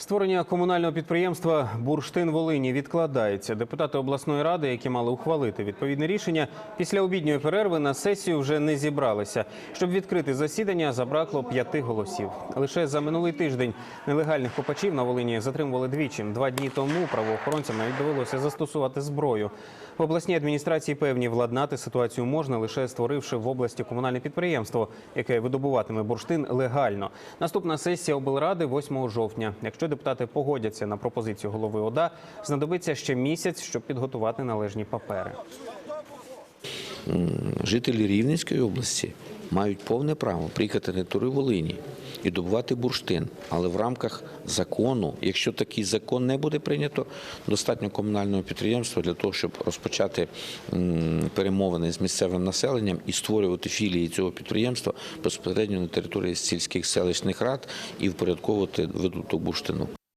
Створення комунального підприємства Бурштин Волині відкладається. Депутати обласної ради, які мали ухвалити відповідне рішення, після обідньої перерви на сесію вже не зібралися. Щоб відкрити засідання, забракло п'яти голосів. Лише за минулий тиждень нелегальних копачів на Волині затримували двічі. Два дні тому правоохоронцям навіть довелося застосувати зброю. В обласній адміністрації певні владнати ситуацію можна лише створивши в області комунальне підприємство, яке видобуватиме бурштин легально. Наступна сесія облради 8 жовтня. Якщо депутати погодяться на пропозицію голови ОДА, знадобиться ще місяць, щоб підготувати належні папери. жителі Рівненської області мають повне право приїхати на територію Волині і добувати бурштин. Але в рамках закону, якщо такий закон не буде прийнято, достатньо комунального підприємства для того, щоб розпочати перемовини з місцевим населенням і створювати філії цього підприємства безпосередньо на території сільських селищних рад і впорядковувати видобуток бурштину.